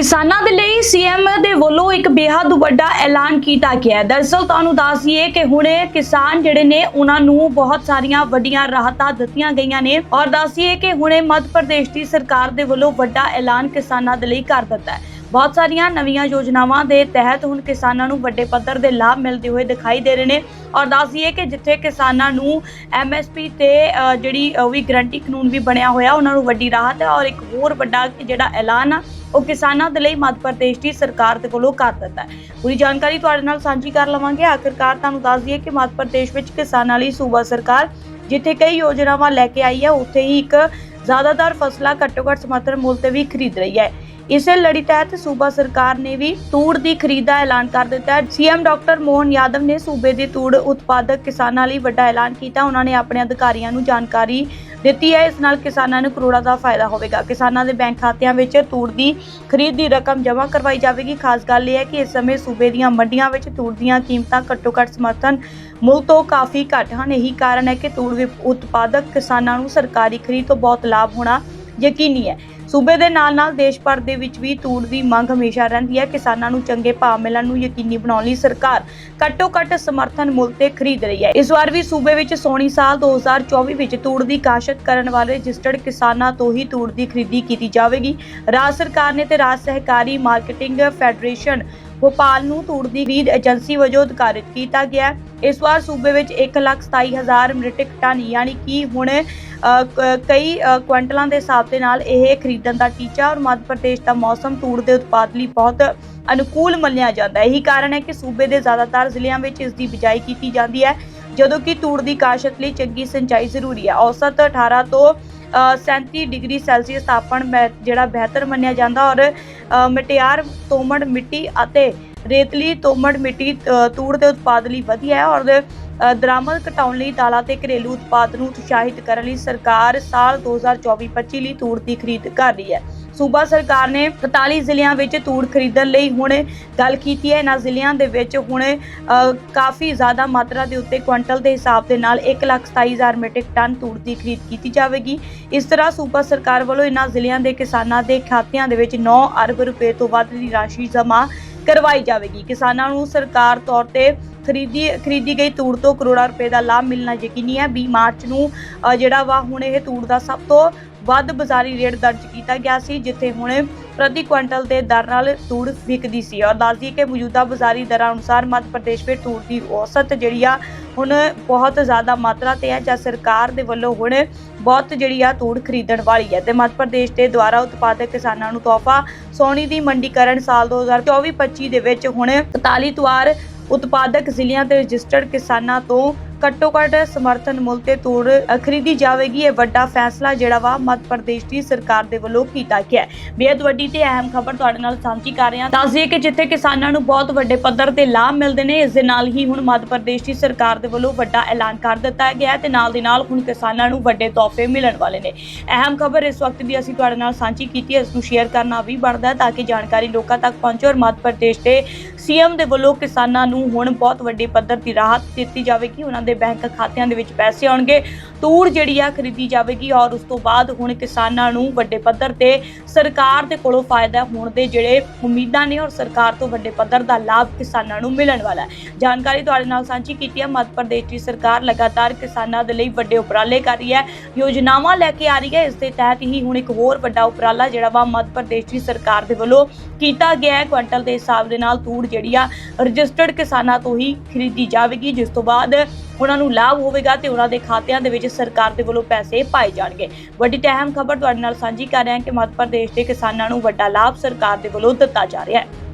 ਕਿਸਾਨਾਂ ਦੇ ਲਈ ਸੀਐਮ ਦੇ ਵੱਲੋਂ ਇੱਕ ਬੇहद ਵੱਡਾ ਐਲਾਨ ਕੀਤਾ ਗਿਆ ਹੈ। ਦਰਅਸਲ ਤੁਹਾਨੂੰ ਦੱਸ ਦਈਏ ਕਿ ਹੁਣੇ ਕਿਸਾਨ ਜਿਹੜੇ ਨੇ, ਉਹਨਾਂ ਨੂੰ ਬਹੁਤ ਸਾਰੀਆਂ ਵੱਡੀਆਂ ਰਾਹਤਾਂ ਦਿੱਤੀਆਂ ਗਈਆਂ ਨੇ ਔਰ ਦੱਸੀਏ ਕਿ ਹੁਣੇ ਮੱਧ ਪ੍ਰਦੇਸ਼ ਦੀ ਸਰਕਾਰ ਦੇ ਵੱਲੋਂ ਵੱਡਾ ਐਲਾਨ ਕਿਸਾਨਾਂ ਦੇ ਲਈ ਕਰ ਦਿੱਤਾ ਹੈ। ਬਹੁਤ ਸਾਰੀਆਂ ਨਵੀਆਂ ਯੋਜਨਾਵਾਂ ਦੇ ਤਹਿਤ ਹੁਣ ਕਿਸਾਨਾਂ ਨੂੰ ਵੱਡੇ ਪੱਧਰ ਦੇ ਲਾਭ ਮਿਲਦੇ ਹੋਏ ਦਿਖਾਈ ਦੇ ਰਹੇ ਨੇ ਔਰ ਦੱਸ ਦੱਸੀਏ ਕਿ ਜਿੱਥੇ ਕਿਸਾਨਾਂ ਨੂੰ ਐਮਐਸਪੀ ਤੇ ਜਿਹੜੀ ਉਹ ਵੀ ਗਰੰਟੀ ਕਾਨੂੰਨ ਵੀ ਬਣਿਆ ਹੋਇਆ, ਉਹਨਾਂ ਨੂੰ ਵੱਡੀ ਰਾਹਤ ਹੈ ਔਰ ਇੱਕ ਹੋਰ ਵੱਡਾ ਜਿਹੜਾ ਐਲਾਨ ਆ ਉਹ ਕਿਸਾਨਾਂ ਦੇ ਲਈ ਮੱਧ ਪ੍ਰਦੇਸ਼ ਦੀ ਸਰਕਾਰ ਦੇ ਵੱਲੋਂ ਕਰ ਦਿੱਤਾ ਹੈ। ਪੂਰੀ ਜਾਣਕਾਰੀ ਤੁਹਾਡੇ ਨਾਲ ਸਾਂਝੀ ਕਰ ਲਵਾਂਗੇ। ਆਖਿਰਕਾਰ ਤੁਹਾਨੂੰ ਦੱਸ ਦਈਏ ਕਿ ਮੱਧ ਪ੍ਰਦੇਸ਼ ਵਿੱਚ ਕਿਸਾਨਾਂ ਲਈ ਸੂਬਾ ਸਰਕਾਰ ਜਿੱਥੇ ਕਈ ਯੋਜਨਾਵਾਂ ਲੈ ਕੇ ਆਈ ਹੈ, ਉੱਥੇ ਹੀ ਇੱਕ ਜ਼ਿਆਦਾਤਰ ਫਸਲਾਂ ਘੱਟੋ ਘੱਟ ਸਮਰਥਨ ਮੁੱਲ ਤੇ ਵੀ ਖਰੀਦ ਰਹੀ ਹੈ। ਇਸੇ ਲੜੀ ਤਹਿਤ ਸੂਬਾ ਸਰਕਾਰ ਨੇ ਵੀ ਤੂੜ ਦੀ ਖਰੀਦ ਦਾ ਐਲਾਨ ਕਰ ਦਿੱਤਾ ਹੈ। ਸੀਐਮ ਡਾਕਟਰ ਮੋਹਨ ਯਾਦਵ ਨੇ ਸੂਬੇ ਦੇ ਤੂੜ ਉਤਪਾਦਕ ਕਿਸਾਨਾਂ ਲਈ ਵੱਡਾ ਐਲਾਨ ਕੀਤਾ। ਉਹਨਾਂ ਨੇ ਆਪਣੇ ਅਧਿਕਾਰੀਆਂ ਨੂੰ ਜਾਣਕਾਰੀ ਦਿੱਤੀ ਹੈ। ਇਸ ਨਾਲ ਕਿਸਾਨਾਂ ਨੂੰ ਕਰੋੜਾਂ ਦਾ ਫਾਇਦਾ ਹੋਵੇਗਾ। ਕਿਸਾਨਾਂ ਦੇ ਬੈਂਕ ਖਾਤਿਆਂ ਵਿੱਚ ਤੂੜ ਦੀ ਖਰੀਦ ਦੀ ਰਕਮ ਜਮ੍ਹਾਂ ਕਰਵਾਈ ਜਾਵੇਗੀ। ਖਾਸ ਗੱਲ ਇਹ ਹੈ ਕਿ ਇਸ ਸਮੇਂ ਸੂਬੇ ਦੀਆਂ ਮੰਡੀਆਂ ਵਿੱਚ ਤੂੜ ਦੀਆਂ ਕੀਮਤਾਂ ਘੱਟੋ ਘੱਟ ਸਮਰਥਨ ਮੁੱਲ ਤੋਂ ਕਾਫੀ ਘੱਟ ਹਨ। ਇਹੀ ਕਾਰਨ ਹੈ ਕਿ ਤੂੜ ਵਿਪ- ਉਤਪਾਦਕ ਕਿਸਾਨਾਂ ਨੂੰ ਸਰਕਾਰੀ ਖਰੀਦ ਤੋਂ ਬਹੁਤ ਲਾਭ ਹੋਣਾ ਯਕੀਨੀ ਹੈ। ਸੂਬੇ ਦੇ ਨਾਲ-ਨਾਲ ਦੇਸ਼ ਭਰ ਦੇ ਵਿੱਚ ਵੀ ਤੂੜ ਦੀ ਮੰਗ ਹਮੇਸ਼ਾ ਰਹਿੰਦੀ ਹੈ। ਕਿਸਾਨਾਂ ਨੂੰ ਚੰਗੇ ਭਾਅ ਮਿਲਣ ਨੂੰ ਯਕੀਨੀ ਬਣਾਉਣ ਲਈ ਸਰਕਾਰ ਘੱਟੋ-ਘੱਟ ਸਮਰਥਨ ਮੁੱਲ ਤੇ ਖਰੀਦ ਰਹੀ ਹੈ। ਇਸ ਵਾਰ ਵੀ ਸੂਬੇ ਵਿੱਚ ਸੋਣੀ ਸਾਲ 2024 ਵਿੱਚ ਤੂੜ ਦੀ ਕਾਸ਼ਤ ਕਰਨ ਵਾਲੇ ਰਜਿਸਟਰਡ ਕਿਸਾਨਾਂ ਤੋਂ ਹੀ ਤੂੜ ਦੀ ਖਰੀਦੀ ਕੀਤੀ ਜਾਵੇਗੀ। ਰਾਜ ਸਰਕਾਰ ਨੇ ਤੇ ਰਾਜ ਸਹਿਕਾਰੀ ਮਾਰਕੀਟਿੰਗ ਫੈਡਰੇਸ਼ਨ ਭੋਪਾਲ ਨੂੰ ਤੂੜ ਦੀ ਖਰੀਦ ਏਜੰਸੀ ਵਜੋਂ ਅਧਿਕਾਰਿਤ ਕੀਤਾ ਗਿਆ। ਇਸ ਵਾਰ ਸੂਬੇ ਵਿੱਚ 127000 ਮੀਟ੍ਰਿਕ ਟਨ, ਯਾਨੀ ਕਿ ਹੁਣ ਕਈ ਕੁਇੰਟਲਾਂ ਦੇ ਹਿਸਾਬ ਦੇ ਨਾਲ ਇਹ ਖਰੀਦਣ ਦਾ ਟੀਚਾ ਔਰ ਮੱਧ ਪ੍ਰਦੇਸ਼ ਦਾ ਮੌਸਮ ਤੂੜ ਦੇ ਉਤਪਾਦ ਲਈ ਬਹੁਤ ਅਨੁਕੂਲ ਮੰਨਿਆ ਜਾਂਦਾ ਹੈ। ਇਹੀ ਕਾਰਨ ਹੈ ਕਿ ਸੂਬੇ ਦੇ ਜ਼ਿਆਦਾਤਰ ਜ਼ਿਲ੍ਹਿਆਂ ਵਿੱਚ ਇਸ ਦੀ ਬਿਜਾਈ ਕੀਤੀ ਜਾਂਦੀ ਹੈ ਜਦੋਂ ਕਿ ਤੂੜ ਦੀ ਕਾਸ਼ਤ ਲਈ ਚੰਗੀ ਸਿੰਚਾਈ ਜ਼ਰੂਰੀ ਹੈ। ਔਸਤ 18 ਤੋਂ ਅ, 37 ਡਿਗਰੀ ਸੈਲਸੀਅਸ ਤਾਪਮਾਨ ਬਹਿ- ਜਿਹੜਾ ਬਿਹਤਰ ਮੰਨਿਆ ਜਾਂਦਾ ਔਰ ਮਟਿਆਰ ਤੋਮੜ ਮਿੱਟੀ ਅਤੇ ਰੇਤਲੀ ਤੋਮੜ ਮਿੱਟੀ ਤੂੜ ਦੇ ਉਤਪਾਦ ਲਈ ਵਧੀਆ ਹੈ ਔਰ ਦਰਾਮਦ ਘਟਾਉਣ ਲਈ ਦਾਲਾਂ ਤੇ ਘਰੇਲੂ ਉਤਪਾਦ ਨੂੰ ਉਤਸ਼ਾਹਿਤ ਕਰਨ ਲਈ ਸਰਕਾਰ ਸਾਲ 2024-25 ਲਈ ਤੂੜ ਦੀ ਖਰੀਦ ਕਰ ਰਹੀ ਹੈ। ਸੂਬਾ ਸਰਕਾਰ ਨੇ 43 ਜ਼ਿਲ੍ਹਿਆਂ ਵਿੱਚ ਤੂੜ ਖਰੀਦਣ ਲਈ ਹੁਣ ਗੱਲ ਕੀਤੀ ਹੈ। ਇਹਨਾਂ ਜ਼ਿਲ੍ਹਿਆਂ ਦੇ ਵਿੱਚ ਹੁਣ ਕਾਫੀ ਜ਼ਿਆਦਾ ਮਾਤਰਾ ਦੇ ਉੱਤੇ ਕੁਇੰਟਲ ਦੇ ਹਿਸਾਬ ਦੇ ਨਾਲ 127000 ਮੀਟ੍ਰਿਕ ਟਨ ਤੂੜ ਦੀ ਖਰੀਦ ਕੀਤੀ ਜਾਵੇਗੀ। ਇਸ ਤਰ੍ਹਾਂ ਸੂਬਾ ਸਰਕਾਰ ਵੱਲੋਂ ਇਹਨਾਂ ਜ਼ਿਲ੍ਹਿਆਂ ਦੇ ਕਿਸਾਨਾਂ ਦੇ ਖਾਤਿਆਂ ਦੇ ਵਿੱਚ 9 ਅਰਬ ਰੁਪਏ ਤੋਂ ਵੱਧ ਦੀ ਰਾਸ਼ੀ ਜਮ੍ਹਾਂ ਕਰਵਾਈ ਜਾਵੇਗੀ। ਕਿਸਾਨਾਂ ਨੂੰ ਸਰਕਾਰ ਤੌਰ ਤੇ ਖਰੀਦੀ ਖਰੀਦੀ ਗਈ ਤੂੜ ਤੋਂ ਕਰੋੜਾਂ ਰੁਪਏ ਦਾ ਲਾਭ ਮਿਲਣਾ ਯਕੀਨੀ ਹੈ। 20 ਮਾਰਚ ਨੂੰ ਅ, ਜਿਹੜਾ ਵਾ ਹੁਣ ਇਹ ਤੂੜ ਦਾ ਸਭ ਤੋਂ ਵੱਧ ਬਾਜ਼ਾਰੀ ਰੇਟ ਦਰਜ ਕੀਤਾ ਗਿਆ ਸੀ, ਜਿੱਥੇ ਹੁਣ ਪ੍ਰਤੀ ਕੁਇੰਟਲ ਦੇ ਦਰ ਨਾਲ ਤੂੜ ਵਿਕਦੀ ਸੀ। ਔਰ ਦੱਸਦੀ ਕਿ ਮੌਜੂਦਾ ਬਾਜ਼ਾਰੀ ਦਰਾਂ ਅਨੁਸਾਰ ਮੱਧ ਪ੍ਰਦੇਸ਼ ਵਿੱਚ ਤੂੜ ਦੀ ਔਸਤ ਜਿਹੜੀ ਆ, ਹੁਣ ਬਹੁਤ ਜ਼ਿਆਦਾ ਮਾਤਰਾ ਤੇ ਹੈ, ਜਾਂ ਸਰਕਾਰ ਦੇ ਵੱਲੋਂ ਹੁਣ ਬਹੁਤ ਜਿਹੜੀ ਆ ਤੂੜ ਖਰੀਦਣ ਵਾਲੀ ਹੈ। ਤੇ ਮੱਧ ਪ੍ਰਦੇਸ਼ ਦੇ ਦੁਆਰਾ ਉਤਪਾਦਕ ਕਿਸਾਨਾਂ ਨੂੰ ਤੋਹਫਾ ਸੋਨੀ ਦੀ ਮੰਡੀਕਰਨ ਸਾਲ 2024-25 ਦੇ ਵਿੱਚ ਹੁਣ 41 ਤਵਾਰ ਉਤਪਾਦਕ ਜ਼ਿਲ੍ਹਿਆਂ ਤੇ ਰਜਿਸਟਰਡ ਕਿਸਾਨਾਂ ਤੋਂ ਘੱਟੋ ਘੱਟ ਸਮਰਥਨ ਮੁੱਲ ਤੇ ਤੋੜ ਖਰੀਦੀ ਜਾਵੇਗੀ। ਇਹ ਵੱਡਾ ਫੈਸਲਾ ਜਿਹੜਾ ਵਾ ਮੱਧ ਪ੍ਰਦੇਸ਼ ਦੀ ਸਰਕਾਰ ਦੇ ਵੱਲੋਂ ਕੀਤਾ ਗਿਆ ਹੈ। ਬੇहद ਵੱਡੀ ਤੇ ਅਹਿਮ ਖਬਰ ਤੁਹਾਡੇ ਨਾਲ ਸਾਂਝੀ ਕਰ ਰਹੇ ਹਾਂ। ਦੱਸ ਕਿ ਜਿੱਥੇ ਕਿਸਾਨਾਂ ਨੂੰ ਬਹੁਤ ਵੱਡੇ ਪੱਧਰ ਤੇ ਲਾਭ ਮਿਲਦੇ ਨੇ, ਇਸ ਦੇ ਨਾਲ ਹੀ ਹੁਣ ਮੱਧ ਪ੍ਰਦੇਸ਼ ਦੀ ਸਰਕਾਰ ਦੇ ਵੱਲੋਂ ਵੱਡਾ ਐਲਾਨ ਕਰ ਦਿੱਤਾ ਗਿਆ ਹੈ ਤੇ ਨਾਲ ਦੀ ਨਾਲ ਹੁਣ ਕਿਸਾਨਾਂ ਨੂੰ ਵੱਡੇ ਤੋਹਫੇ ਮਿਲਣ ਵਾਲੇ ਨੇ। ਅਹਿਮ ਖਬਰ ਇਸ ਵਕਤ ਦੀ ਅਸੀਂ ਤੁਹਾਡੇ ਨਾਲ ਸਾਂਝੀ ਕੀਤੀ ਹੈ। ਇਸ ਨੂੰ ਸ਼ੇਅਰ ਕਰਨਾ ਵੀ ਬਣਦਾ ਤਾਂ ਕਿ ਜਾਣਕਾਰੀ ਲੋਕਾਂ ਤੱਕ ਪਹੁੰਚੇ ਔਰ ਮੱਧ ਪ੍ਰਦੇਸ਼ ਦੇ ਸੀਐਮ ਦੇ ਵੱਲੋਂ ਕਿਸਾਨਾਂ ਨੂੰ ਹੁਣ ਬਹੁਤ ਵੱਡੇ ਪੱਧਰ ਦੀ ਰਾਹਤ ਦਿੱਤੀ ਜਾਵੇਗੀ। ਉਹਨਾਂ ਦੇ ਬੈਂਕ ਖਾਤਿਆਂ ਦੇ ਵਿੱਚ ਪੈਸੇ ਆਉਣਗੇ, ਤੂੜ ਜਿਹੜੀ ਆ ਖਰੀਦੀ ਜਾਵੇਗੀ ਔਰ ਉਸ ਤੋਂ ਬਾਅਦ ਹੁਣ ਕਿਸਾਨਾਂ ਨੂੰ ਵੱਡੇ ਪੱਧਰ ਤੇ ਸਰਕਾਰ ਦੇ ਕੋਲੋਂ ਫਾਇਦਾ ਹੋਣ ਦੇ ਜਿਹੜੇ ਉਮੀਦਾਂ ਨੇ ਔਰ ਸਰਕਾਰ ਤੋਂ ਵੱਡੇ ਪੱਧਰ ਦਾ ਲਾਭ ਕਿਸਾਨਾਂ ਨੂੰ ਮਿਲਣ ਵਾਲਾ ਹੈ। ਜਾਣਕਾਰੀ ਤੁਹਾਡੇ ਨਾਲ ਸਾਂਝੀ ਕੀਤੀ ਹੈ, ਮੱਧ ਪ੍ਰਦੇਸ਼ ਦੀ ਸਰਕਾਰ ਲਗਾਤਾਰ ਕਿਸਾਨਾਂ ਦੇ ਲਈ ਵੱਡੇ ਉਪਰਾਲੇ ਕਰ ਰਹੀ ਹੈ, ਯੋਜਨਾਵਾਂ ਲੈ ਕੇ ਆ ਰਹੀ ਹੈ, ਇਸ ਦੇ ਤਹਿਤ ਹੀ ਹੁਣ ਇੱਕ ਹੋਰ ਵੱਡਾ ਉਪਰਾਲਾ ਜਿਹੜਾ ਵਾ ਮੱਧ ਪ੍ਰਦੇਸ਼ ਦੀ ਸਰਕਾਰ ਦੇ ਵੱਲੋਂ ਕੀਤਾ ਗਿਆ ਹੈ। ਕੁਇੰਟਲ ਦੇ ਹਿਸਾਬ ਦੇ ਨਾਲ ਤੂੜ ਜਿਹੜੀ ਆ, ਰਜਿਸਟਰਡ ਕਿਸਾਨਾਂ ਤੋਂ ਹੀ ਖਰੀਦੀ ਜਾਵੇਗੀ, ਜਿਸ ਤੋਂ ਬਾਅਦ ਉਹਨਾਂ ਨੂੰ ਲਾਭ ਹੋਵੇਗਾ ਤੇ ਉਹਨਾਂ ਦੇ ਖਾਤਿਆਂ ਦੇ ਵਿੱਚ ਸਰਕਾਰ ਦੇ ਵੱਲੋਂ ਪੈਸੇ ਪਾਏ ਜਾਣਗੇ। ਵੱਡੀ ਅਹਿਮ ਖਬਰ ਤੁਹਾਡੇ ਨਾਲ ਸਾਂਝੀ ਕਰ ਰਹੇ ਹਾਂ ਕਿ ਮੱਧ ਪ੍ਰਦੇਸ਼ ਦੇ ਕਿਸਾਨਾਂ ਨੂੰ ਵੱਡਾ ਲਾਭ ਸਰਕਾਰ ਦੇ ਵੱਲੋਂ ਦਿੱਤਾ ਜਾ ਰਿਹਾ ਹੈ।